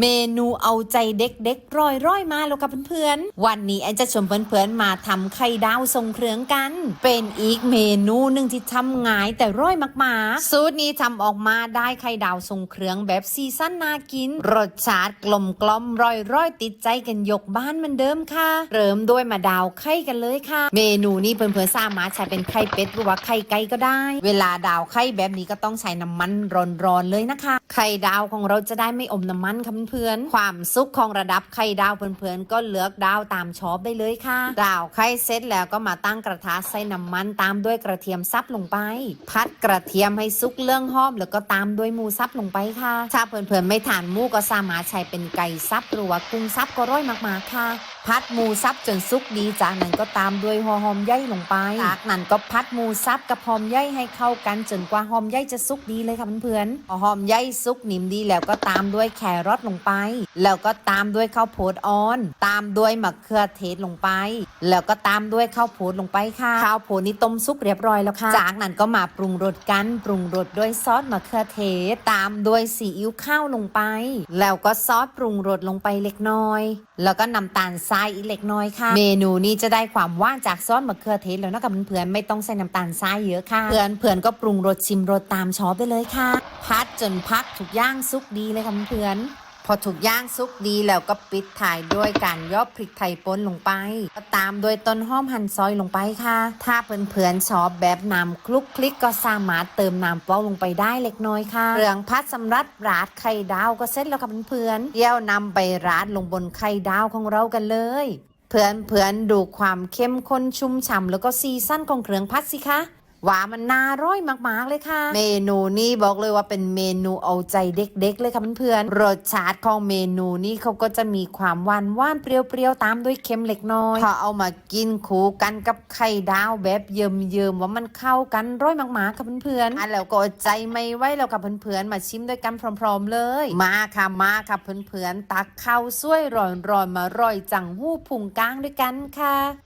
เมนูเอาใจเด็กๆร้อยร้อยๆมาแล้วกับเพื่อนๆ วันนี้แอนจะชวนเพื่อนๆมาทำไข่ดาวทรงเครื่องกัน เป็นอีกเมนูหนึ่งที่ทำง่ายแต่ร้อยมากๆ สูตรนี้ทำออกมาได้ไข่ดาวทรงเครื่องแบบซีซั่นนากิน รสชาติกลมกล่อมร้อยร้อยๆติดใจกันยกบ้านเหมือนเดิมค่ะ เริ่มด้วยมาดาวไข่กันเลยค่ะ เมนูนี้เพื่อนๆสามารถใช้เป็นไข่เป็ดหรือว่าไข่ไก่ก็ได้ เวลาดาวไข่แบบนี้ก็ต้องใช้น้ำมันร้อนๆเลยนะคะ ไข่ดาวของเราจะได้ไม่อมน้ำมันค่ะเพื่อนๆความสุขของระดับไข่ดาวเพื่อนๆก็เลือกดาวตามชอบได้เลยค่ะดาวไข่เสร็จแล้วก็มาตั้งกระทะใส่น้ำมันตามด้วยกระเทียมซับลงไป พัดกระเทียมให้สุกเรื่องหอม แล้วก็ตามด้วยหมูซับลงไปค่ะถ้าเพื่อนๆไม่ทานหมูก็สามารถใช้เป็นไก่ซับหรือว่ากุ้งซับก็ร่อยมากๆค่ะ พัดหมูซับจนสุกดีจากนั้นก็ตามด้วยหัวหอมใหญ่ลงไปจากนั้นก็พัดหมูซับกับหอมใหญ่ให้เข้ากันจนกว่าหอมใหญ่จะสุกดีเลยค่ะเพื่อนๆพอหอมใหญ่สุกนิ่มดีแล้วก็ตามด้วยแครอทลงไป แล้วก็ตามด้วยข้าวโพดอ่อน ตามด้วยมะเขือเทศลงไป แล้วก็ตามด้วยข้าวโพดลงไปค่ะข้าวโพดนี่ต้มสุกเรียบร้อยแล้วค่ะ จากนั้นก็มาปรุงรสกันปรุงรสด้วยซอสมะเขือเทศ ตามด้วยซีอิ๊วข้าวลงไป แล้วก็ซอสปรุงรสลงไปเล็กน้อย แล้วก็น้ำตาลทรายอีกเล็กน้อยค่ะ เมนูนี้จะได้ความหว่านจากซอสมะเขือเทศแล้วนะคะเพื่อนๆไม่ต้องใส่น้ำตาลทรายเยอะค่ะ เพื่อนเพื่อนก็ปรุงรสชิมรสตามชอบได้เลยค่ะ พัดจนพักทุกย่างสุกดีเลยค่ะเพื่อน พอถูกย่างสุกดีแล้วก็ปิดถ่ายด้วยการย่อพริกไทยป่นลงไปก็ตามด้วยต้นหอมหั่นซอยลงไปค่ะ ถ้าเพื่อนๆชอบแบบน้ำคลุกคลิกก็สามารถเติมน้ำเปล่าลงไปได้เล็กน้อยค่ะเรื่องพัดสำรับราดไข่ดาวก็เสร็จแล้วค่ะเพื่อนๆเดี๋ยวนำไปราดลงบนไข่ดาวของเรากันเลยเพื่อนเพื่อนๆดูความเข้มข้นชุ่มฉ่ำแล้วก็ซีซั่นของเครื่องพัดสิคะ ว่ามันน่าร่อยมากๆเลยค่ะ เมนูนี้บอกเลยว่าเป็นเมนูเอาใจเด็กๆเลยค่ะเพื่อนๆรสชาติของเมนูนี้เขาก็จะมีความหวานหวานๆเปรี้ยวๆตามด้วยเค็มเล็กน้อยพอเอามากินคู่กันกับไข่ดาวแบบเยิ้มๆว่ามันเข้ากันร่อยมากๆค่ะเพื่อนๆอะแล้วก็อดใจไม่ไหวแล้วค่ะเพื่อนๆมาชิมด้วยกันพร้อม ๆ เลย มาค่ะมาค่ะเพื่อนๆตักข้าวสวยร้อนๆมาร่อยจังหู้พุงก้างด้วยกันค่ะ